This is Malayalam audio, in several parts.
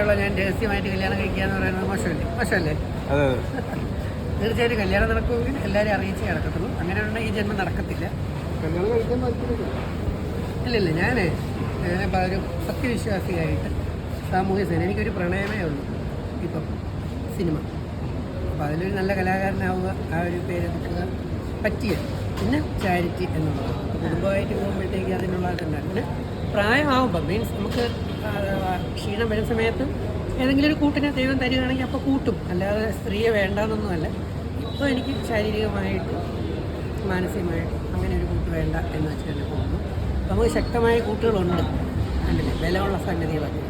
അങ്ങനെയുള്ള ഞാൻ രഹസ്യമായിട്ട് കല്യാണം കഴിക്കുക എന്ന് പറയുന്നത് മോശമല്ലേ? മോശമല്ലേ? തീർച്ചയായിട്ടും കല്യാണം നടക്കുമെങ്കിൽ എല്ലാവരെയും അറിയിച്ചേ നടക്കത്തുള്ളൂ. അങ്ങനെ ഉണ്ടെങ്കിൽ ഈ ജന്മം നടക്കത്തില്ല. കല്യാണം കഴിക്കാൻ താല്പര്യമില്ല. ഇല്ല ഇല്ല ഞാൻ ഒരു സത്യവിശ്വാസിയായിട്ട് സാമൂഹ്യ സേന എനിക്കൊരു പ്രണയമേ ഉള്ളൂ ഇപ്പം സിനിമ. അപ്പോൾ അതിലൊരു നല്ല കലാകാരനാവുക ആ ഒരു പേര് എടുക്കുക പറ്റിയ പിന്നെ ചാരിറ്റി എന്നുള്ളത് കുടുംബമായിട്ട് പോകുമ്പോഴത്തേക്ക് അതിനുള്ള ഇതുണ്ടാകും പിന്നെ പ്രായമാവുമ്പോൾ മീൻസ് നമുക്ക് ക്ഷീണം വരുന്ന സമയത്ത് ഏതെങ്കിലും ഒരു കൂട്ടിനെ ദൈവം തരികയാണെങ്കിൽ അപ്പോൾ കൂട്ടും. അല്ലാതെ സ്ത്രീയെ വേണ്ടാന്നൊന്നുമല്ല. ഇപ്പോൾ എനിക്ക് ശാരീരികമായിട്ട് മാനസികമായിട്ട് അങ്ങനെ ഒരു കൂട്ട് വേണ്ട എന്ന് വെച്ച് തന്നെ പോകുന്നു നമുക്ക് ശക്തമായ കൂട്ടുകളുണ്ട്. കണ്ടില്ലേ? ബലമുള്ള സംഗതികളൊക്കെ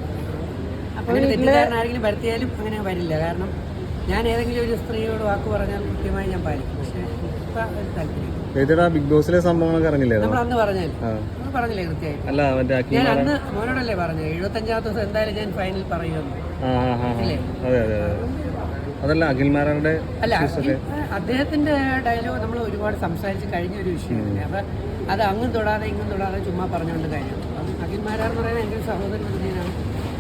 അങ്ങനെ തെറ്റിദ്ധാരണ ആരെങ്കിലും വരുത്തിയാലും അങ്ങനെ വരില്ല. കാരണം ഞാൻ ഏതെങ്കിലും ഒരു സ്ത്രീയോട് വാക്ക് പറഞ്ഞാൽ കൃത്യമായി ഞാൻ പാലിക്കും. പക്ഷേ ഇപ്പം താല്പര്യം ചേച്ചിയുടെ ബിഗ് ബോസിലെ സംഭവങ്ങളൊക്കെ അറിഞ്ഞില്ലായിരുന്നു നമ്മൾ അന്ന് പറഞ്ഞാൽ നമ്മൾ പറഞ്ഞില്ലേ കൃത്യമായിട്ട്? അല്ല മറ്റേ ഞാൻ അഖിൽ അന്ന് മോനോടല്ലേ പറഞ്ഞു എഴുപത്തഞ്ചാമത്തെ ദിവസം എന്തായാലും ഞാൻ ഫൈനൽ പറയുമെന്ന്. ആ ആ ആ ആ. അതെ അതെ അതെ. അതല്ല അഖിൽമാരുടെ അല്ല ഈ, അദ്ദേഹത്തിന്റെ ഡയലോഗ് നമ്മൾ ഒരുപാട് സംസാരിച്ച് കഴിഞ്ഞ ഒരു വിഷയമാണ്. അപ്പൊ അത് അങ്ങും തൊടാതെ ഇങ്ങും തൊടാതെ ചുമ്മാ പറഞ്ഞുകൊണ്ട് കാര്യം അപ്പം അഖിൽമാരാന്ന് പറയുന്നത് എന്റെ ഒരു സഹോദരൻ തന്നെയാണ്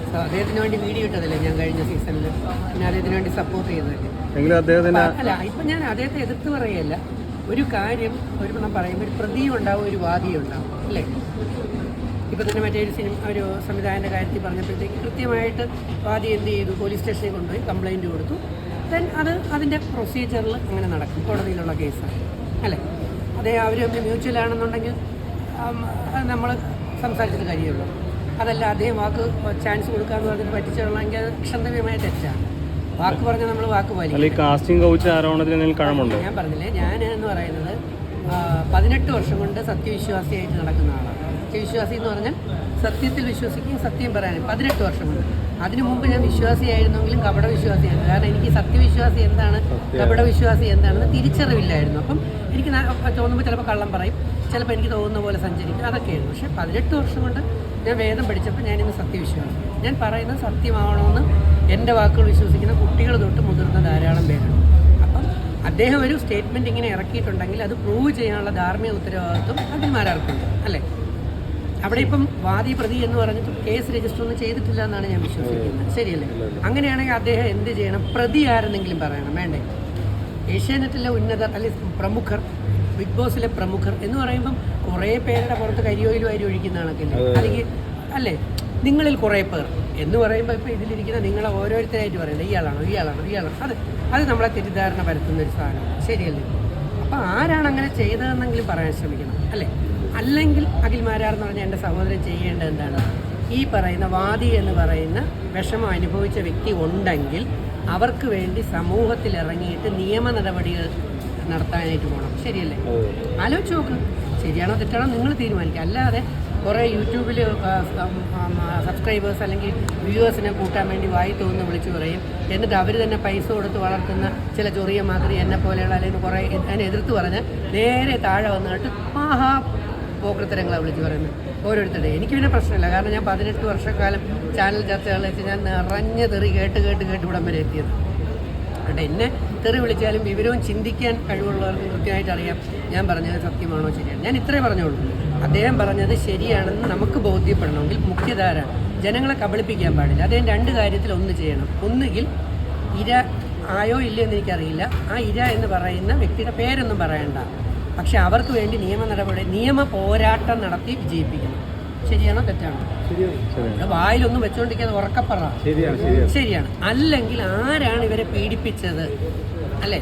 സോ അദ്ദേഹത്തിന് വേണ്ടി വീഡിയോ ഇട്ടതല്ലേ ഞാൻ കഴിഞ്ഞ സീസണിൽ പിന്നെ അദ്ദേഹത്തിന് വേണ്ടി സപ്പോർട്ട് ചെയ്തതല്ലേ? എങ്കിലും അദ്ദേഹത്തിന് അല്ല ഇപ്പൊ ഞാൻ അദ്ദേഹത്തെ എതിർത്ത് പറയല്ല ഒരു കാര്യം ഒരു നമ്മൾ പറയുമ്പോൾ ഒരു പ്രതിയും ഉണ്ടാവും ഒരു വാദിയും ഉണ്ടാവും അല്ലേ? ഇപ്പം തന്നെ മറ്റേ ഒരു സിനിമ ഒരു സംവിധായകന്റെ കാര്യത്തിൽ പറഞ്ഞപ്പോഴത്തേക്ക് കൃത്യമായിട്ട് വാദി എന്ത് ചെയ്തു? പോലീസ് സ്റ്റേഷനിൽ കൊണ്ടുപോയി കംപ്ലൈന്റ് കൊടുത്തു. ദെൻ അത് അതിന്റെ പ്രൊസീജിയറിൽ അങ്ങനെ നടക്കും കോടതിയിലുള്ള കേസാണ് അല്ലേ? അതേ അവർ തമ്മിൽ മ്യൂച്വൽ ആണെന്നുണ്ടെങ്കിൽ നമ്മൾ സംസാരിച്ചിട്ട് കാര്യമുള്ളൂ. അതല്ല അദ്ദേഹം വാക്ക് ചാൻസ് കൊടുക്കാമെന്ന് പറഞ്ഞിട്ട് പറ്റിച്ചുള്ളെങ്കിൽ ക്ഷന്തവ്യമായ തെറ്റാണ്. വാക്ക് പറഞ്ഞാൽ നമ്മൾ വാക്ക് പാലിക്കും. അല്ല ഈ കാസ്റ്റിംഗ് കൗച്ച് ആരോണത്തിൽ എന്തെങ്കിലും കഴമുണ്ടോ? ഞാൻ പറഞ്ഞില്ലേ ഞാൻ എന്ന് പറയുന്നത് പതിനെട്ട് വർഷം കൊണ്ട് സത്യവിശ്വാസിയായിട്ട് നടക്കുന്ന ആളാണ് സത്യവിശ്വാസി എന്ന് പറഞ്ഞാൽ സത്യത്തിൽ വിശ്വസിക്കുകയും സത്യം പറയാനും പതിനെട്ട് വർഷം കൊണ്ട്. അതിനു മുമ്പ് ഞാൻ വിശ്വാസിയായിരുന്നെങ്കിലും കപട വിശ്വാസിയായിരുന്നു കാരണം എനിക്ക് സത്യവിശ്വാസി എന്താണ് കപട വിശ്വാസി എന്താണെന്ന് തിരിച്ചറിവില്ലായിരുന്നു. അപ്പം എനിക്ക് തോന്നുമ്പോൾ ചിലപ്പോൾ കള്ളം പറയും. ചിലപ്പോൾ എനിക്ക് തോന്നുന്ന പോലെ സഞ്ചരിക്കും. അതൊക്കെയായിരുന്നു. പക്ഷേ പതിനെട്ട് വർഷം കൊണ്ട് ഞാൻ വേദം പഠിച്ചപ്പോൾ ഞാനിന്ന് സത്യവിശ്വാസം. ഞാൻ പറയുന്നത് സത്യമാവണമെന്ന് എന്റെ വാക്കുകൾ വിശ്വസിക്കുന്ന കുട്ടികൾ തൊട്ട് മുതിർന്ന ധാരാളം പേരുണ്ട്. അപ്പം അദ്ദേഹം ഒരു സ്റ്റേറ്റ്മെന്റ് ഇങ്ങനെ ഇറക്കിയിട്ടുണ്ടെങ്കിൽ അത് പ്രൂവ് ചെയ്യാനുള്ള ധാർമ്മിക ഉത്തരവാദിത്വം അഖിൽമാരാർക്കുണ്ട് അല്ലേ? അവിടെ ഇപ്പം വാദി പ്രതി എന്ന് പറഞ്ഞിട്ട് കേസ് രജിസ്റ്റർ ഒന്നും ചെയ്തിട്ടില്ല എന്നാണ് ഞാൻ വിശ്വസിക്കുന്നത്. ശരിയല്ലേ? അങ്ങനെയാണെങ്കിൽ അദ്ദേഹം എന്ത് ചെയ്യണം? പ്രതി ആരെന്നെങ്കിലും പറയണം. വേണ്ടേ? ഏഷ്യാനെറ്റിലെ ഉന്നതർ അല്ലെങ്കിൽ പ്രമുഖർ ബിഗ് ബോസിലെ പ്രമുഖർ എന്ന് പറയുമ്പം കുറേ പേരുടെ പുറത്ത് കരിയോയിൽ ഒഴിക്കുന്ന കണക്കില്ല? അല്ലെങ്കിൽ അല്ലേ? നിങ്ങളിൽ കുറേ പേർ. എന്ന് പറയുമ്പോൾ ഇപ്പോൾ ഇതിലിരിക്കുന്ന നിങ്ങൾ ഓരോരുത്തരായിട്ട് പറയുന്നത് ഇയാളാണോ ഇയാളാണോ ഇയാളാണോ. അത് അത് നമ്മളെ തെറ്റിദ്ധാരണ പരത്തുന്ന ഒരു സാധനം. ശരിയല്ലേ? അപ്പോൾ ആരാണ് അങ്ങനെ ചെയ്തതെന്നെങ്കിലും പറയാൻ ശ്രമിക്കണം അല്ലേ? അല്ലെങ്കിൽ അഖിൽമാരാർന്ന് പറഞ്ഞാൽ എന്റെ സഹോദരൻ ചെയ്യേണ്ടത് എന്താണ്? ഈ പറയുന്ന വാദി എന്ന് പറയുന്ന വിഷമം അനുഭവിച്ച വ്യക്തി ഉണ്ടെങ്കിൽ അവർക്ക് വേണ്ടി സമൂഹത്തിൽ ഇറങ്ങിയിട്ട് നിയമ നടപടികൾ നടത്താനായിട്ട് പോകണം. ശരിയല്ലേ? ആലോചിച്ച് നോക്കണം. ശരിയാണോ തെറ്റാണോ നിങ്ങൾ തീരുമാനിക്കുക. അല്ലാതെ കുറേ യൂട്യൂബിൽ സബ്സ്ക്രൈബേഴ്സ് അല്ലെങ്കിൽ വ്യൂവേഴ്സിനെ കൂട്ടാൻ വേണ്ടി വായി തോന്നുന്നു വിളിച്ചു പറയും. എന്നിട്ട് അവർ തന്നെ പൈസ കൊടുത്ത് വളർത്തുന്ന ചില ചൊറിയ മാതിരി എന്നെ പോലെയുള്ള അല്ലെങ്കിൽ കുറേ അതിനെ എതിർത്ത് പറഞ്ഞ് നേരെ താഴെ വന്നിട്ട് ആഹാ പോക്കൃത്തരങ്ങളാണ് വിളിച്ചു പറയുന്നത്. ഓരോരുത്തരുടെ. എനിക്ക് പിന്നെ പ്രശ്നമില്ല. കാരണം ഞാൻ പതിനെട്ട് വർഷക്കാലം ചാനൽ ചർച്ചകൾ വെച്ച് ഞാൻ നിറഞ്ഞ തെറി കേട്ട് കേട്ട് കേട്ട് ഇവിടം വരെ എത്തിയത്. അതുകൊണ്ട് എന്നെ തെറി വിളിച്ചാലും വിവരവും ചിന്തിക്കാൻ കഴിവുള്ളവർക്ക് കൃത്യമായിട്ട് അറിയാം. ഞാൻ പറഞ്ഞത് സത്യമാണോ ശരിയാണ്? ഞാൻ ഇത്രേ പറഞ്ഞോളൂ അദ്ദേഹം പറഞ്ഞത് ശരിയാണെന്ന് നമുക്ക് ബോധ്യപ്പെടണമെങ്കിൽ മുഖ്യധാര ജനങ്ങളെ കബളിപ്പിക്കാൻ പാടില്ല. അദ്ദേഹം രണ്ട് കാര്യത്തിൽ ഒന്ന് ചെയ്യണം. ഒന്നുകിൽ ഇര ആയോ ഇല്ലയോ എന്ന് എനിക്കറിയില്ല. ആ ഇര എന്ന് പറയുന്ന വ്യക്തിയുടെ പേരൊന്നും പറയണ്ട. പക്ഷെ അവർക്ക് വേണ്ടി നിയമ നടപടി നിയമ പോരാട്ടം നടത്തി വിജയിപ്പിക്കണം. ശരിയാണോ തെറ്റാണോ? ഇവിടെ വായിലൊന്നും വെച്ചുകൊണ്ടിരിക്കാതെ ഉറക്കപ്പറ. ശരിയാണ് ശരിയാണ്. ശരിയാണ്. അല്ലെങ്കിൽ ആരാണ് ഇവരെ പീഡിപ്പിച്ചത്? അല്ലേ?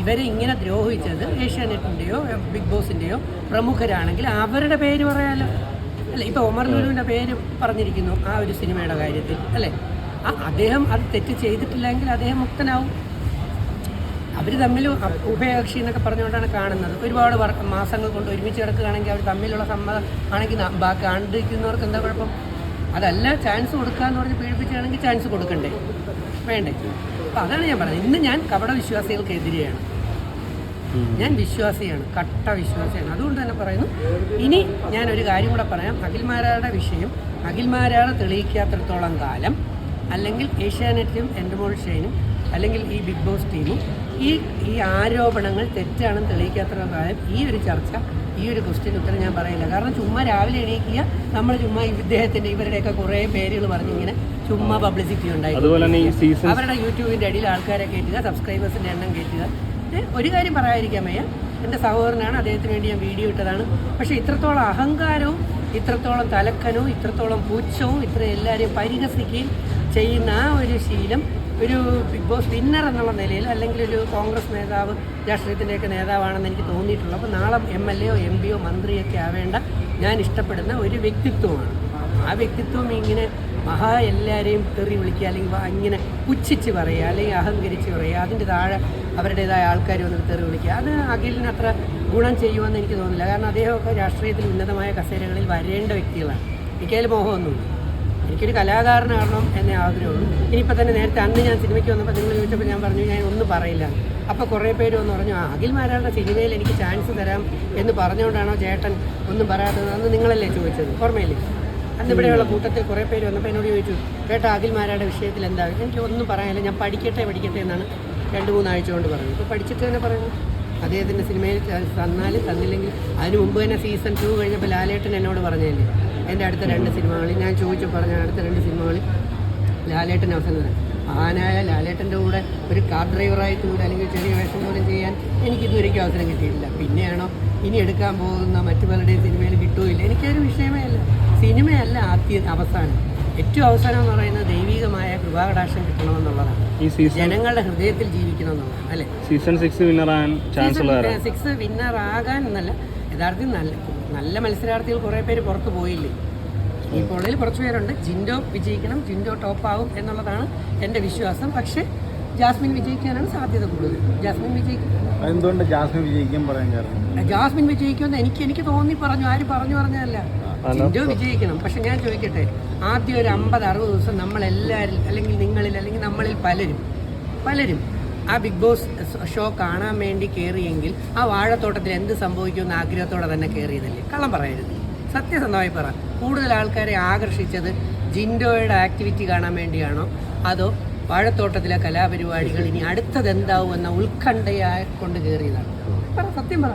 ഇവരെ ഇങ്ങനെ ദ്രോഹിച്ചത് ഏഷ്യാനെറ്റിന്റെയോ ബിഗ് ബോസിന്റെയോ പ്രമുഖരാണെങ്കിൽ അവരുടെ പേര് പറയാലോ. അല്ല? ഇപ്പോൾ ഒമർ ലുലുവിന്റെ പേര് പറഞ്ഞിരിക്കുന്നു ആ ഒരു സിനിമയുടെ കാര്യത്തിൽ. അല്ലേ? ആ അദ്ദേഹം അത് തെറ്റ് ചെയ്തിട്ടില്ലെങ്കിൽ അദ്ദേഹം മുക്തനാവും. അവർ തമ്മിൽ ഉഭയകക്ഷി എന്നൊക്കെ പറഞ്ഞുകൊണ്ടാണ് കാണുന്നത്. ഒരുപാട് മാസങ്ങൾ കൊണ്ട് ഒരുമിച്ച് കിടക്കുകയാണെങ്കിൽ അവർ തമ്മിലുള്ള സമ്മതം ആണെങ്കിൽ ബാക്കി കണ്ടിരിക്കുന്നവർക്ക് എന്താ കുഴപ്പം? അതല്ല ചാൻസ് കൊടുക്കാന്ന് പറഞ്ഞ് പീഡിപ്പിച്ചാണെങ്കിൽ ചാൻസ് കൊടുക്കണ്ടേ? വേണ്ടേ? അപ്പം അതാണ് ഞാൻ പറഞ്ഞത്. ഇന്ന് ഞാൻ കപട വിശ്വാസികൾക്കെതിരെയാണ് ഞാൻ വിശ്വാസിയാണ് കട്ട വിശ്വാസിയാണ്. അതുകൊണ്ട് തന്നെ പറയുന്നു ഇനി ഞാൻ ഒരു കാര്യം കൂടെ പറയാം. അഖിൽമാരാരുടെ വിഷയം അഖിൽമാരാളെ തെളിയിക്കാത്തടത്തോളം കാലം അല്ലെങ്കിൽ ഏഷ്യാനെറ്റിലും എൻഡമോൾ ഷൈനും അല്ലെങ്കിൽ ഈ ബിഗ് ബോസ് ടീമും ഈ ഈ ആരോപണങ്ങൾ തെറ്റാണെന്ന് തെളിയിക്കാത്ത ഈ ഒരു ചർച്ച ഈ ഒരു ക്വസ്റ്റ്യൻ ഉത്തരം ഞാൻ പറയില്ല കാരണം ചുമ്മാ രാവിലെ എണീക്കുക നമ്മൾ ചുമ്മാ ഇദ്ദേഹത്തിന്റെ ഇവരുടെയൊക്കെ കുറേ പേരുകൾ പറഞ്ഞിങ്ങനെ ചുമ്മാ പബ്ലിസിറ്റി ഉണ്ടായി അവരുടെ യൂട്യൂബിന്റെ അടിയിൽ ആൾക്കാരെ കയറ്റുക സബ്സ്ക്രൈബേഴ്സിന്റെ എണ്ണം കയറ്റുക ഒരു കാര്യം പറയാതിരിക്കാൻ വയ്യ. എന്റെ സഹോദരനാണ് അദ്ദേഹത്തിന് വേണ്ടി ഞാൻ വീഡിയോ ഇട്ടതാണ്. പക്ഷേ ഇത്രത്തോളം അഹങ്കാരവും ഇത്രത്തോളം തലക്കനവും ഇത്രത്തോളം പൂച്ചവും ഇത്ര എല്ലാവരെയും പരിഹസിക്കുകയും ചെയ്യുന്ന ആ ഒരു ശീലം ഒരു ബിഗ് ബോസ് വിന്നർ എന്നുള്ള നിലയിൽ അല്ലെങ്കിൽ ഒരു കോൺഗ്രസ് നേതാവ് രാഷ്ട്രീയത്തിന്റെയൊക്കെ നേതാവാണെന്ന് എനിക്ക് തോന്നിയിട്ടുള്ളൂ. അപ്പോൾ നാളെ എം എൽ എയോ എം പിയോ മന്ത്രിയൊക്കെ ആവേണ്ട ഞാൻ ഇഷ്ടപ്പെടുന്ന ഒരു വ്യക്തിത്വമാണ്. ആ വ്യക്തിത്വം ഇങ്ങനെ മഹാ എല്ലാവരെയും തെറി വിളിക്കുക അല്ലെങ്കിൽ ഇങ്ങനെ പുച്ഛിച്ച് പറയുക അല്ലെങ്കിൽ അഹങ്കരിച്ച് പറയുക അതിന്റെ താഴെ അവരുടേതായ ആൾക്കാർ വന്ന് തെറി വിളിക്കുക അത് അഖിലിന് അത്ര ഗുണം ചെയ്യുമെന്ന് എനിക്ക് തോന്നുന്നില്ല. കാരണം അദ്ദേഹമൊക്കെ രാഷ്ട്രീയത്തിൽ ഉന്നതമായ കസേരകളിൽ വരേണ്ട വ്യക്തികളാണ്. എനിക്കതിൽ മോഹമൊന്നുമില്ല. എനിക്കൊരു കലാകാരനാകണം എന്നേ ആഗ്രഹമുള്ളൂ. ഇനിയിപ്പോൾ തന്നെ നേരത്തെ അന്ന് ഞാൻ സിനിമയ്ക്ക് വന്നപ്പോൾ നിങ്ങൾ ചോദിച്ചപ്പോൾ ഞാൻ പറഞ്ഞു ഞാൻ ഒന്നും പറയില്ല. അപ്പോൾ കുറേ പേര് വന്ന് പറഞ്ഞു ആ അഖിൽ മാരാളുടെ സിനിമയിൽ എനിക്ക് ചാൻസ് തരാം എന്ന് പറഞ്ഞുകൊണ്ടാണോ ചേട്ടൻ ഒന്നും പറയാത്തത്? അന്ന് നിങ്ങളല്ലേ ചോദിച്ചത് ഓർമ്മയില്ലേ? അന്ന് ഇവിടെയുള്ള കൂട്ടത്തിൽ കുറേ പേര് വന്നപ്പോൾ എന്നോട് ചോദിച്ചു ചേട്ടാ അഖിൽമാരുടെ വിഷയത്തിൽ എന്താ? എനിക്ക് ഒന്നും പറയാനില്ല ഞാൻ പഠിക്കട്ടെ പഠിക്കട്ടെ എന്നാണ് രണ്ട് മൂന്നാഴ്ച കൊണ്ട് പറഞ്ഞു ഇപ്പോൾ പഠിച്ചിട്ട് തന്നെ പറയുന്നു. അദ്ദേഹത്തിന്റെ സിനിമയിൽ ചാൻസ് തന്നാലും തന്നില്ലെങ്കിൽ അതിന് മുമ്പ് തന്നെ സീസൺ ടു കഴിഞ്ഞപ്പോൾ ലാലേട്ടൻ എന്നോട് പറഞ്ഞതല്ലേ? എന്റെ അടുത്ത രണ്ട് സിനിമകളിൽ ഞാൻ ചോദിച്ചു പറഞ്ഞ അടുത്ത രണ്ട് സിനിമകളിൽ ലാലേട്ടൻ അവസരം ആനായ ലാലേട്ടന്റെ കൂടെ ഒരു കാർ ഡ്രൈവറായി കൂടെ അല്ലെങ്കിൽ ചെറിയ വേഷം പോലും ചെയ്യാൻ എനിക്ക് ഇതുവരെയ്ക്കും അവസരം കിട്ടിയിട്ടില്ല. പിന്നെയാണോ ഇനി എടുക്കാൻ പോകുന്ന മറ്റു പലരുടെയും സിനിമയിൽ കിട്ടുമില്ല എനിക്കൊരു വിഷയമേ അല്ല. സിനിമയല്ല ആദ്യ അവസാനം. ഏറ്റവും അവസാനം എന്ന് പറയുന്നത് ദൈവികമായ കൃപാകടാക്ഷം കിട്ടണമെന്നുള്ളതാണ്. ഈ സീസൺ ജനങ്ങളുടെ ഹൃദയത്തിൽ ജീവിക്കണം എന്നുള്ളതാണ് അല്ലേ? സീസൺ സിക്സ് ചാൻസ് ഉള്ളവരാണ് സിക്സ് വിന്നർ ആകാൻ എന്നല്ല യഥാർത്ഥത്തിൽ നല്ല നല്ല മത്സരാർത്ഥികൾ കുറേ പേര് പുറത്ത് പോയില്ലേ? ഈ കോളേജിൽ കുറച്ച് പേരുണ്ട്. ജിൻഡോ വിജയിക്കണം ജിൻഡോ ടോപ്പാവും എന്നുള്ളതാണ് എന്റെ വിശ്വാസം. പക്ഷേ ജാസ്മിൻ വിജയിക്കാനാണ് സാധ്യത കൂടുതൽ. ജാസ്മിൻ വിജയിക്കും എന്തുകൊണ്ട് ജാസ്മിൻ വിജയിക്കാൻ പറയാൻ കാരണം? ജാസ്മിൻ വിജയിക്കുമെന്ന് എനിക്ക് എനിക്ക് തോന്നി പറഞ്ഞു. ആര് പറഞ്ഞു പറഞ്ഞതല്ല. ജിൻഡോ വിജയിക്കണം. പക്ഷെ ഞാൻ ചോദിക്കട്ടെ? ആദ്യം ഒരു അമ്പത് അറുപത് ദിവസം നമ്മളെല്ലാവരും അല്ലെങ്കിൽ നിങ്ങളിൽ അല്ലെങ്കിൽ നമ്മളിൽ പലരും പലരും ആ ബിഗ് ബോസ് ഷോ കാണാൻ വേണ്ടി കയറിയെങ്കിൽ ആ വാഴത്തോട്ടത്തിൽ എന്ത് സംഭവിക്കുമെന്ന് ആഗ്രഹത്തോടെ തന്നെ കയറിയതല്ലേ കള്ളം പറയരുത്. സത്യസന്ധമായി പറ. കൂടുതൽ ആൾക്കാരെ ആകർഷിച്ചത് ജിൻഡോയുടെ ആക്ടിവിറ്റി കാണാൻ വേണ്ടിയാണോ? അതോ വാഴത്തോട്ടത്തിലെ കലാപരിപാടികൾ ഇനി അടുത്തത് എന്താവും എന്ന ഉത്കണ്ഠയായി കൊണ്ട് കയറിയതാണ് പറ സത്യം പറ.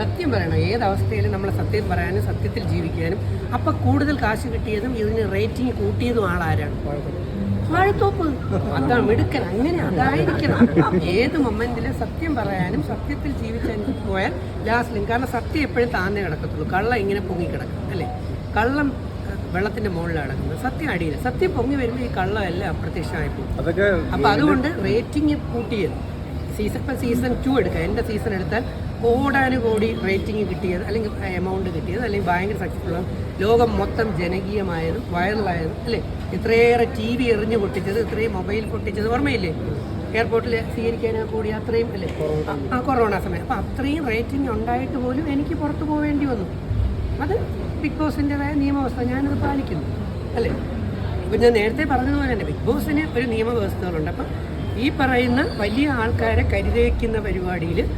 സത്യം പറയണം. ഏതവസ്ഥയിലും നമ്മൾ സത്യം പറയാനും സത്യത്തിൽ ജീവിക്കാനും. അപ്പം കൂടുതൽ കാശ് കിട്ടിയതും ഇതിന് റേറ്റിംഗ് കൂട്ടിയതും ആളാരാണ്? വാഴത്തോപ്പ് അതാണ് മിടുക്കൻ. അങ്ങനെ അതായിരിക്കണം. ഏത് മൊമെന്റിലും സത്യം പറയാനും സത്യത്തിൽ ജീവിച്ചു പോയാൽ ലാസ്റ്റിലും കാരണം സത്യം എപ്പോഴും താന്നേ കിടക്കത്തുള്ളൂ. കള്ളം ഇങ്ങനെ പൊങ്ങി കിടക്കും അല്ലേ? കള്ളം വെള്ളത്തിന്റെ മുകളിലാണ് കിടക്കുന്നത് സത്യം അടിയില്ല. സത്യം പൊങ്ങി വരുമ്പോൾ ഈ കള്ളം എല്ലാം അപ്രത്യക്ഷമായി പോകും. അപ്പൊ അതുകൊണ്ട് റേറ്റിംഗ് കൂട്ടിയത്. സീസൺ ഇപ്പം സീസൺ ടു എടുക്കുക. എന്റെ സീസൺ എടുത്താൽ കോടാനുകോടി റേറ്റിംഗ് കിട്ടിയത് അല്ലെങ്കിൽ എമൗണ്ട് കിട്ടിയത് അല്ലെങ്കിൽ ഭയങ്കര സക്സസ്ഫുൾ ലോകം മൊത്തം ജനകീയമായതും വൈറലായതും അല്ലേ? ഇത്രയേറെ ടി വി എറിഞ്ഞു പൊട്ടിച്ചത് ഇത്രയും മൊബൈൽ പൊട്ടിച്ചത് ഓർമ്മയില്ലേ? എയർപോർട്ടിൽ സ്വീകരിക്കാനാ കൂടി അത്രയും അല്ലേ? ആ- കൊറോണ സമയം. അപ്പം അത്രയും റേറ്റിംഗ് ഉണ്ടായിട്ട് പോലും എനിക്ക് പുറത്തു പോവേണ്ടി വന്നു. അത് ബിഗ് ബോസിന്റെതായ നിയമവ്യവസ്ഥ ഞാനത് പാലിക്കുന്നു അല്ലേ? ഇപ്പം ഞാൻ നേരത്തെ പറഞ്ഞതുപോലെ തന്നെ ബിഗ് ബോസിന് ഒരു നിയമവ്യവസ്ഥകളുണ്ട്. അപ്പം ഈ പറയുന്ന വലിയ ആൾക്കാരെ കരുതേക്കുന്ന പരിപാടിയിൽ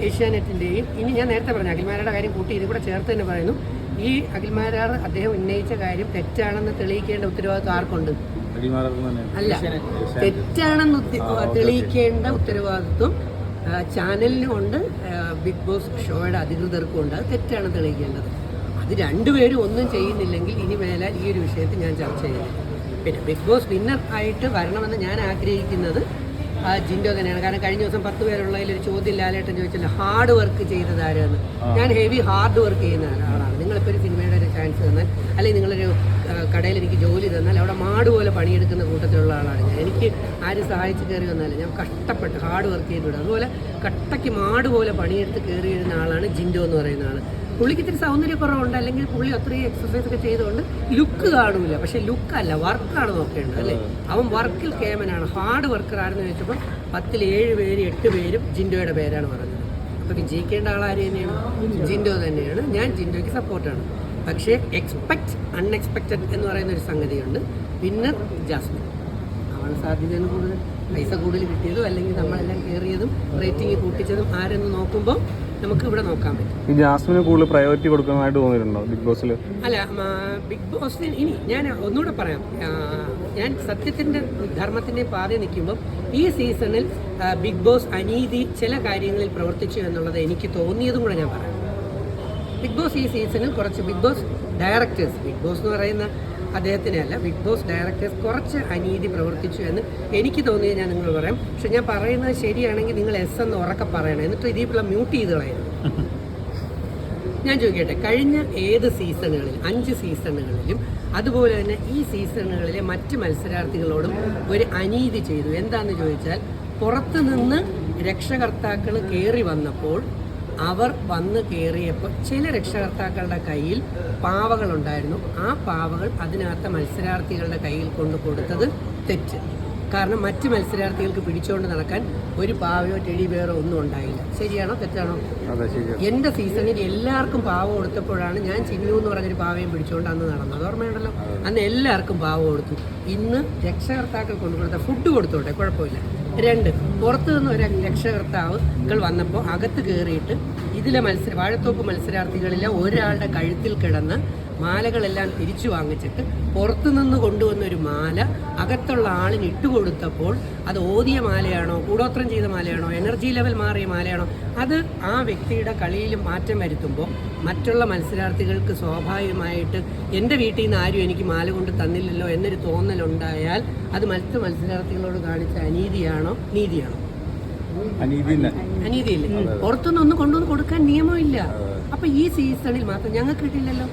ഏഷ്യാനെറ്റിന്റെയും ഇനി ഞാൻ നേരത്തെ പറഞ്ഞു അഖിൽമാരുടെ കാര്യം കൂട്ടി ഇത് കൂടെ ചേർത്ത് തന്നെ പറയുന്നു. ഈ അഖിൽമാരാർ അദ്ദേഹം ഉന്നയിച്ച കാര്യം തെറ്റാണെന്ന് തെളിയിക്കേണ്ട ഉത്തരവാദിത്വം ആർക്കുണ്ട്? അല്ല തെറ്റാണെന്ന് തെളിയിക്കേണ്ട ഉത്തരവാദിത്വം ചാനലിനും ഉണ്ട് ബിഗ് ബോസ് ഷോയുടെ അധികൃതർക്കും ഉണ്ട് അത് തെറ്റാണ് തെളിയിക്കേണ്ടത്. അത് രണ്ടുപേരും ഒന്നും ചെയ്യുന്നില്ലെങ്കിൽ ഇനി മേലാൽ ഈ ഒരു വിഷയത്തിൽ ഞാൻ ചർച്ച ചെയ്യുന്നത് പിന്നെ ബിഗ് ബോസ് വിന്നർ ആയിട്ട് വരണമെന്ന് ഞാൻ ആഗ്രഹിക്കുന്നത് ജിൻഡോ തന്നെയാണ്. കാരണം കഴിഞ്ഞ ദിവസം പത്ത് പേരുള്ളതിൽ ഒരു ചോദ്യം ലാലേട്ടൻ ചോദിച്ചല്ലോ ഹാർഡ് വർക്ക് ചെയ്തത് ആരാന്ന് ഞാൻ ഹെവി ഹാർഡ് വർക്ക് ചെയ്യുന്ന ആളാണ്. തന്നാൽ അല്ലെങ്കിൽ നിങ്ങളൊരു കടയിൽ എനിക്ക് ജോലി തന്നാൽ അവിടെ മാട് പോലെ പണിയെടുക്കുന്ന കൂട്ടത്തിലുള്ള ആളാണ് ഞാൻ. എനിക്ക് ആരും സഹായിച്ച് കയറി വന്നാലും ഞാൻ കഷ്ടപ്പെട്ട് ഹാർഡ് വർക്ക് ചെയ്തിട്ട് അതുപോലെ കട്ടയ്ക്ക് മാട് പോലെ പണിയെടുത്ത് കയറി വരുന്ന ആളാണ് ജിൻഡോ എന്ന് പറയുന്ന ആൾ പുള്ളിക്ക് ഇത്തിരി സൗന്ദര്യക്കുറവുണ്ട്. അല്ലെങ്കിൽ പുള്ളി അത്രയും എക്സസൈസ് ഒക്കെ ചെയ്തുകൊണ്ട് ലുക്ക് കാണൂല. പക്ഷെ ലുക്കല്ല വർക്കാണ് നോക്കേണ്ടത് അല്ലേ? അവൻ വർക്കിൽ കേമനാണ്. ഹാർഡ് വർക്കർ ആരെന്ന് ചോദിച്ചപ്പോൾ പത്തിൽ ഏഴ് പേര് എട്ട് പേരും ജിൻഡോയുടെ പേരാണ് പറഞ്ഞത്. അപ്പോൾ വിജയിക്കേണ്ട ആളാര് തന്നെയാണ്? ജിൻഡോ തന്നെയാണ്. ഞാൻ ജിൻഡോയ്ക്ക് സപ്പോർട്ടാണ് പക്ഷേ എക്സ്പെക്ട് അൺഎക്സ്പെക്റ്റഡ് എന്ന് പറയുന്ന ഒരു സംഗതിയുണ്ട്. വിന്നർ ജാസ്മിൻ ആണ് സാധ്യതയാണ് കൂടുതൽ. പൈസ കൂടുതൽ കിട്ടിയതും അല്ലെങ്കിൽ നമ്മളെല്ലാം കയറിയതും റേറ്റിംഗ് കൂട്ടിച്ചതും ആരെന്ന് നോക്കുമ്പോൾ നമുക്ക് ഇവിടെ നോക്കാൻ പറ്റും. ഈ ജാസ്മിന് കൂടുതൽ പ്രയോറിറ്റി കൊടുക്കുന്നതായിട്ട് തോന്നിയിട്ടുണ്ടോ ബിഗ് ബോസിൽ അല്ല ബിഗ് ബോസിൽ ഇനി ഞാൻ ഒന്നുകൂടെ പറയാം. ഞാൻ സത്യത്തിന്റെ ധർമ്മത്തിന്റെ പാതയിൽ നിൽക്കുമ്പോൾ ഈ സീസണിൽ ബിഗ് ബോസ് അനീതി ചില കാര്യങ്ങളിൽ പ്രവർത്തിച്ചു എന്നുള്ളത് എനിക്ക് തോന്നിയതും കൂടെ ഞാൻ പറയാം. ബിഗ് ബോസ് ഈ സീസണിൽ കുറച്ച് Bigg Boss directors Bigg Boss എന്ന് പറയുന്ന അദ്ദേഹത്തിനെ അല്ല ബിഗ് ബോസ് ഡയറക്ടേഴ്സ് കുറച്ച് അനീതി പ്രവർത്തിച്ചു എന്ന് എനിക്ക് തോന്നിയത് ഞാൻ നിങ്ങൾ പറയാം. പക്ഷെ ഞാൻ പറയുന്നത് ശരിയാണെങ്കിൽ നിങ്ങൾ എസ് എന്ന് ഉറക്കെ പറയണം. എന്നിട്ട് ഇതേപോലെ മ്യൂട്ട് ചെയ്ത് കളയുന്നു ഞാൻ ചോദിക്കട്ടെ കഴിഞ്ഞ ഏത് സീസണുകളിൽ അഞ്ച് സീസണുകളിലും അതുപോലെ തന്നെ ഈ സീസണുകളിലെ മറ്റ് മത്സരാർത്ഥികളോടും ഒരു അനീതി ചെയ്തു? എന്താണെന്ന് ചോദിച്ചാൽ പുറത്തു നിന്ന് രക്ഷകർത്താക്കൾ കയറി വന്നപ്പോൾ അവർ വന്ന് കയറിയപ്പോൾ ചില രക്ഷകർത്താക്കളുടെ കയ്യിൽ പാവകളുണ്ടായിരുന്നു. ആ പാവകൾ അതിനകത്ത് മത്സരാർത്ഥികളുടെ കയ്യിൽ കൊണ്ടു കൊടുത്തത് തെറ്റ്. കാരണം മറ്റ് മത്സരാർത്ഥികൾക്ക് പിടിച്ചുകൊണ്ട് നടക്കാൻ ഒരു പാവയോ ടെഡി പേറോ ഒന്നും ഉണ്ടായില്ല. ശരിയാണോ? തെറ്റാണോ? എന്റെ സീസണിൽ എല്ലാവർക്കും പാവ കൊടുത്തപ്പോഴാണ് ഞാൻ ചിന്നു എന്ന് പറഞ്ഞൊരു പാവയും പിടിച്ചുകൊണ്ട് അന്ന് നടന്നത്. ഓർമ്മയുണ്ടല്ലോ? അന്ന് എല്ലാവർക്കും പാവ കൊടുത്തു. ഇന്ന് രക്ഷകർത്താക്കൾ കൊണ്ടു കൊടുത്ത ഫുഡ് കൊടുത്തോട്ടെ? കുഴപ്പമില്ല. രണ്ട്. പുറത്തു നിന്ന് ഒരു രക്ഷകർത്താവുകൾ വന്നപ്പോൾ അകത്ത് കയറിയിട്ട് ഇതിലെ മത്സര വാഴത്തോപ്പ് മത്സരാർത്ഥികളിലെ ഒരാളുടെ കഴുത്തിൽ കിടന്ന് മാലകളെല്ലാം തിരിച്ചു വാങ്ങിച്ചിട്ട് പുറത്തുനിന്ന് കൊണ്ടുവന്ന ഒരു മാല അകത്തുള്ള ആളിന് ഇട്ടുകൊടുത്തപ്പോൾ അത് ഓതിയ മാലയാണോ കൂടോത്രം ചെയ്ത മാലയാണോ എനർജി ലെവൽ മാറിയ മാലയാണോ അത് ആ വ്യക്തിയുടെ കളിയിൽ മാറ്റം വരുത്തുമ്പോൾ മറ്റുള്ള മത്സരാർത്ഥികൾക്ക് സ്വാഭാവികമായിട്ട് എന്റെ വീട്ടിൽ നിന്ന് ആരും എനിക്ക് മാല കൊണ്ട് തന്നില്ലല്ലോ എന്നൊരു തോന്നലുണ്ടായാൽ അത് മറ്റു മത്സരാർത്ഥികളോട് കാണിച്ച അനീതിയാണോ നീതിയാണോ? അനീതിയില്ല. തന്നെ പുറത്തുനിന്ന് ഒന്നും കൊണ്ടുവന്ന് കൊടുക്കാൻ നിയമമില്ല. അപ്പൊ ഈ സീസണിൽ മാത്രം ഞങ്ങൾക്ക് കിട്ടിയില്ലല്ലോ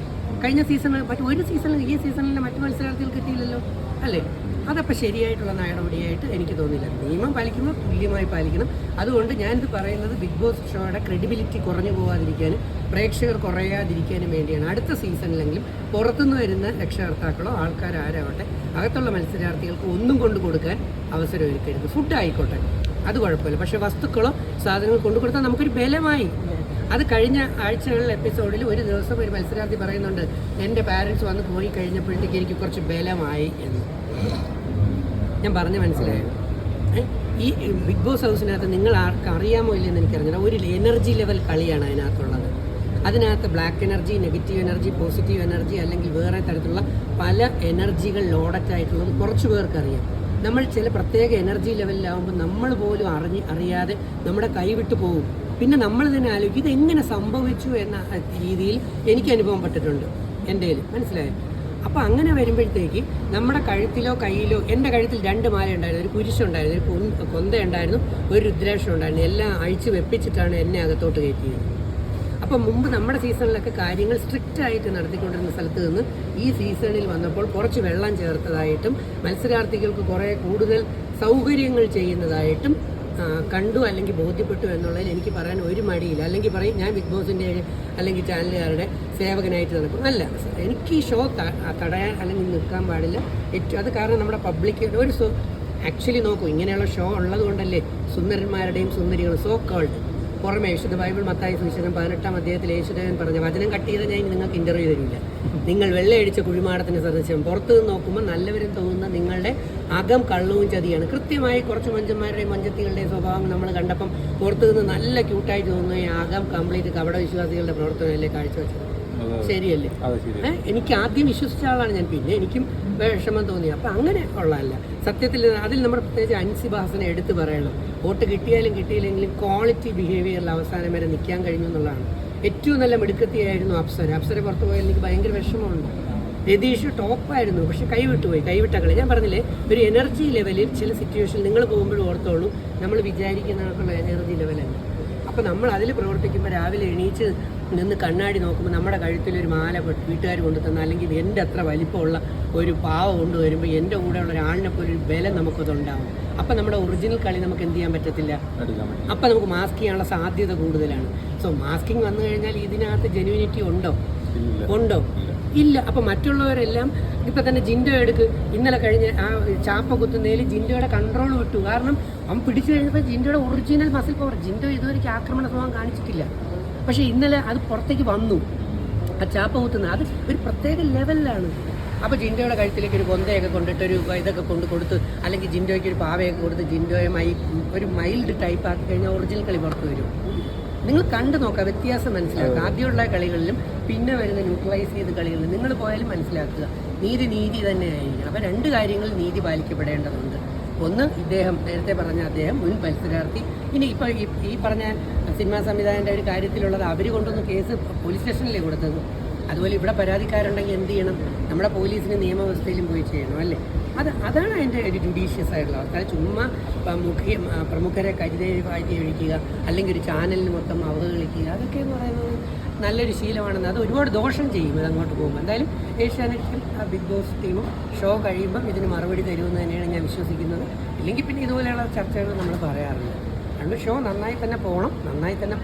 കഴിഞ്ഞ സീസണിൽ മറ്റു ഒരു സീസണിൽ ഈ സീസണിൽ മറ്റു മത്സരാർത്ഥികൾ കിട്ടിയില്ലല്ലോ? അല്ലേ? അതപ്പോൾ ശരിയായിട്ടുള്ള നടപടിയായിട്ട് എനിക്ക് തോന്നില്ല നിയമം പാലിക്കുമ്പോൾ തുല്യമായി പാലിക്കണം. അതുകൊണ്ട് ഞാനിത് പറയുന്നത് ബിഗ് ബോസ് ഷോയുടെ ക്രെഡിബിലിറ്റി കുറഞ്ഞു പോകാതിരിക്കാനും പ്രേക്ഷകർ കുറയാതിരിക്കാനും വേണ്ടിയാണ്. അടുത്ത സീസണിലെങ്കിലും പുറത്തുനിന്ന് വരുന്ന രക്ഷകർത്താക്കളോ ആൾക്കാരോ ആരാവട്ടെ അകത്തുള്ള മത്സരാർത്ഥികൾക്ക് ഒന്നും കൊണ്ട് കൊടുക്കാൻ അവസരം ഒരുക്കരുത്. ഫുഡ് ആയിക്കോട്ടെ. അത് കുഴപ്പമില്ല. പക്ഷേ വസ്തുക്കളോ സാധനങ്ങൾ കൊണ്ടു കൊടുത്താൽ നമുക്കൊരു ബലമായി അത് കഴിഞ്ഞ ആഴ്ചകളിലെ എപ്പിസോഡിൽ ഒരു ദിവസം ഒരു മത്സരാർത്ഥി പറയുന്നുണ്ട് എന്റെ പാരൻസ് വന്ന് പോയി കഴിഞ്ഞപ്പോഴത്തേക്ക് എനിക്ക് കുറച്ച് ബലമായി എന്ന്. ഞാൻ പറഞ്ഞ് മനസ്സിലായി? ഈ ബിഗ് ബോസ് ഹൗസിനകത്ത് നിങ്ങൾ ആർക്ക് അറിയാമോ ഇല്ലെന്ന് എനിക്കറിഞ്ഞില്ല ഒരു എനർജി ലെവൽ കളിയാണ് അതിനകത്തുള്ളത്. അതിനകത്ത് black energy negative energy positive energy അല്ലെങ്കിൽ വേറെ തരത്തിലുള്ള പല എനർജികൾ ലോഡറ്റ് ആയിട്ടുള്ളത് കുറച്ച് പേർക്ക് അറിയാം. നമ്മൾ ചില പ്രത്യേക എനർജി ലെവലിലാവുമ്പോൾ നമ്മൾ പോലും അറിഞ്ഞ് അറിയാതെ നമ്മുടെ കൈവിട്ട് പോകും. പിന്നെ നമ്മൾ തന്നെ ആലോചിക്കും ഇതെങ്ങനെ സംഭവിച്ചു എന്ന രീതിയിൽ എനിക്ക് അനുഭവം പെട്ടിട്ടുണ്ട് എന്റെ മനസ്സിലായോ? അപ്പോൾ അങ്ങനെ വരുമ്പോഴത്തേക്ക് നമ്മുടെ കഴുത്തിലോ കയ്യിലോ എന്റെ കഴുത്തിൽ രണ്ട് മാല ഉണ്ടായിരുന്നു ഒരു കുരിശുണ്ടായിരുന്നു ഒരു കൊന്ത ഉണ്ടായിരുന്നു ഒരു രുദ്രാക്ഷം ഉണ്ടായിരുന്നു എല്ലാം അഴിച്ച് വെപ്പിച്ചിട്ടാണ് എന്നെ അകത്തോട്ട് കയറ്റിയത്. അപ്പം മുമ്പ് നമ്മുടെ സീസണിലൊക്കെ കാര്യങ്ങൾ സ്ട്രിക്റ്റ് ആയിട്ട് നടത്തിക്കൊണ്ടിരുന്ന സ്ഥലത്ത് നിന്ന് ഈ സീസണിൽ വന്നപ്പോൾ കുറച്ച് വെള്ളം ചേർത്തതായിട്ടും മത്സരാർത്ഥികൾക്ക് കുറേ കൂടുതൽ സൗകര്യങ്ങൾ ചെയ്യുന്നതായിട്ടും കണ്ടു അല്ലെങ്കിൽ ബോധ്യപ്പെട്ടു എന്നുള്ളതിൽ എനിക്ക് പറയാൻ ഒരു മടിയില്ല. അല്ലെങ്കിൽ പറയും ഞാൻ ബിഗ് ബോസിന്റെ അല്ലെങ്കിൽ ചാനലുകാരുടെ സേവകനായിട്ട് നടക്കും. അല്ല എനിക്ക് ഈ ഷോ തടയാൻ അല്ലെങ്കിൽ നിൽക്കാൻ പാടില്ല. ഏറ്റവും അത് കാരണം നമ്മുടെ പബ്ലിക് ഒരു ആക്ച്വലി നോക്കൂ ഇങ്ങനെയുള്ള ഷോ ഉള്ളത് കൊണ്ടല്ലേ സുന്ദരന്മാരുടെയും സുന്ദരികളും സോ കോൾഡ് പുറമേ വിശുദ്ധ ബൈബിൾ മത്തായി സുവിശേഷം പതിനെട്ടാം അദ്ദേഹത്തിൽ യേശുദേവൻ പറഞ്ഞ വചനം കട്ട് ഞാൻ നിങ്ങൾക്ക് ഇന്റർവ്യൂ തരില്ല. നിങ്ങൾ വെള്ളയടിച്ച കുഴിമാടത്തിന് സദൃശ്യം പുറത്തു നിന്ന് നോക്കുമ്പോൾ നല്ലവരും തോന്നുന്ന നിങ്ങളുടെ അകം കള്ളവും ചതിയാണ്. കൃത്യമായി കുറച്ച് മഞ്ചന്മാരുടെയും മഞ്ചത്തികളുടെയും സ്വഭാവം നമ്മൾ കണ്ടപ്പം പുറത്തു നിന്ന് നല്ല ക്യൂട്ടായിട്ട് തോന്നുന്ന ഈ അകം കംപ്ലീറ്റ് കപട വിശ്വാസികളുടെ പ്രവർത്തനമല്ലേ കാഴ്ചവെച്ചത്? ശരിയല്ലേ? എനിക്ക് ആദ്യം വിശ്വസിച്ച ആളാണ് ഞാൻ. പിന്നെ എനിക്കും വിഷമം തോന്നി അപ്പം അങ്ങനെ ഉള്ളതല്ല. സത്യത്തിൽ അതിൽ നമ്മൾ പ്രത്യേകിച്ച് അൻസിബാസിനെ എടുത്തു പറയണം വോട്ട് കിട്ടിയാലും കിട്ടിയില്ലെങ്കിലും ക്വാളിറ്റി ബിഹേവിയറിൽ അവസാനം വരെ നിൽക്കാൻ കഴിഞ്ഞു എന്നുള്ളതാണ്. ഏറ്റവും നല്ല മിടുക്കത്തിയായിരുന്നു അപ്സര. അപ്സര പുറത്തു പോയാൽ എനിക്ക് ഭയങ്കര വിഷമമുണ്ട്. രതീഷ് ടോപ്പായിരുന്നു പക്ഷെ കൈവിട്ടുപോയി കൈവിട്ട കളി ഞാൻ പറഞ്ഞില്ലേ ഒരു എനർജി ലെവലിൽ ചില സിറ്റുവേഷൻ നിങ്ങൾ പോകുമ്പോഴും ഓർത്തോളൂ നമ്മൾ വിചാരിക്കുന്ന കണക്കുള്ള എനർജി ലെവലല്ല. അപ്പോൾ നമ്മൾ അതിൽ പ്രവർത്തിക്കുമ്പോൾ രാവിലെ എണീച്ച് നിന്ന് കണ്ണാടി നോക്കുമ്പോൾ നമ്മുടെ കഴുത്തിൽ ഒരു മാല വീട്ടുകാർ കൊണ്ടു തന്ന അല്ലെങ്കിൽ എന്റെ അത്ര വലിപ്പമുള്ള ഒരു പാവ കൊണ്ടുവരുമ്പോൾ എന്റെ കൂടെയുള്ള ഒരാളിനെ പോലെ ഒരു ബലം നമുക്കതുണ്ടാവും. അപ്പം നമ്മുടെ ഒറിജിനൽ കളി നമുക്ക് എന്ത് ചെയ്യാൻ പറ്റത്തില്ല? അപ്പോൾ അപ്പം നമുക്ക് മാസ്ക് ചെയ്യാനുള്ള സാധ്യത കൂടുതലാണ്. സോ മാസ്കിങ് വന്നു കഴിഞ്ഞാൽ ഇതിനകത്ത് ജെന്യൂനിറ്റി ഉണ്ടോ? ഉണ്ടോ? ഇല്ല. അപ്പം മറ്റുള്ളവരെല്ലാം ഇപ്പം തന്നെ ജിൻഡോ എടുക്ക്. ഇന്നലെ കഴിഞ്ഞ ആ ചാപ്പ കുത്തുന്നതിൽ ജിൻഡോയുടെ കൺട്രോൾ വിട്ടു. കാരണം അവൻ പിടിച്ചു കഴിഞ്ഞപ്പോൾ ജിൻഡോയുടെ ഒറിജിനൽ മസിൽ പവർ ജിൻഡോ ഇതുവരെ ആക്രമണ സ്വഭാവം കാണിച്ചിട്ടില്ല. പക്ഷേ ഇന്നലെ അത് പുറത്തേക്ക് വന്നു. ആ ചാപ്പ കുത്തുന്നത് അത് ഒരു പ്രത്യേക ലെവലിലാണ് അപ്പോൾ ജിൻഡോയുടെ കഴുത്തിലേക്ക് ഒരു കൊന്തയൊക്കെ കൊണ്ടിട്ട് ഒരു ഇതൊക്കെ കൊണ്ട് കൊടുത്ത് അല്ലെങ്കിൽ ജിൻഡോയ്ക്ക് ഒരു പാവയൊക്കെ കൊടുത്ത് ജിൻഡോയെ മൈ ഒരു മൈൽഡ് ടൈപ്പ് ആക്കി കഴിഞ്ഞാൽ ഒറിജിനൽ കളി പുറത്ത് വരും. നിങ്ങൾ കണ്ടു നോക്കുക വ്യത്യാസം മനസ്സിലാക്കുക. ആദ്യമുള്ള കളികളിലും പിന്നെ വരുന്ന ന്യൂട്രലൈസ് ചെയ്ത കളികളിലും നിങ്ങൾ പോയാലും മനസ്സിലാക്കുക നീതി നീതി തന്നെയായിരിക്കും അപ്പോൾ രണ്ട് കാര്യങ്ങളിൽ നീതി പാലിക്കപ്പെടേണ്ടതുണ്ട്. ഒന്ന് ഇദ്ദേഹം നേരത്തെ പറഞ്ഞ അദ്ദേഹം മുൻ മത്സരാർത്ഥി ഇനി ഇപ്പോൾ ഈ പറഞ്ഞ സിനിമാ സംവിധായകന്റെ ഒരു കാര്യത്തിലുള്ളത് അവർ കൊണ്ടുവന്ന് കേസ് പോലീസ് സ്റ്റേഷനിലേ കൊടുത്തത്? അതുപോലെ ഇവിടെ പരാതിക്കാരുണ്ടെങ്കിൽ എന്ത് ചെയ്യണം? നമ്മുടെ പോലീസിന് നിയമവ്യവസ്ഥയിലും പോയി ചെയ്യണം അല്ലേ? അത് അതാണ് അതിന്റെ ഒരു ജുഡീഷ്യസ് ആയിട്ടുള്ള അവസ്ഥ. ചുമ്മാ മുഖ്യ പ്രമുഖരെ കരുതേരി വായിച്ച് ഒഴിക്കുക അല്ലെങ്കിൽ ഒരു ചാനലിന് മൊത്തം അവഹേളിക്കുക അതൊക്കെ എന്ന് പറയുന്നത് നല്ലൊരു ശീലമാണെന്ന്. അത് ഒരുപാട് ദോഷം ചെയ്യും ഇത് അങ്ങോട്ട് പോകുമ്പോൾ എന്തായാലും ഏഷ്യാനെറ്റും ആ ബിഗ് ബോസ് ടീമും ഷോ കഴിയുമ്പം ഇതിന് മറുപടി തരുമെന്ന് തന്നെയാണ് ഞാൻ വിശ്വസിക്കുന്നത്. ഇല്ലെങ്കിൽ പിന്നെ ഇതുപോലെയുള്ള ചർച്ചകൾ നമ്മൾ പറയാറുണ്ട് അതുകൊണ്ട് ഷോ നന്നായി തന്നെ പോകണം നന്നായി തന്നെ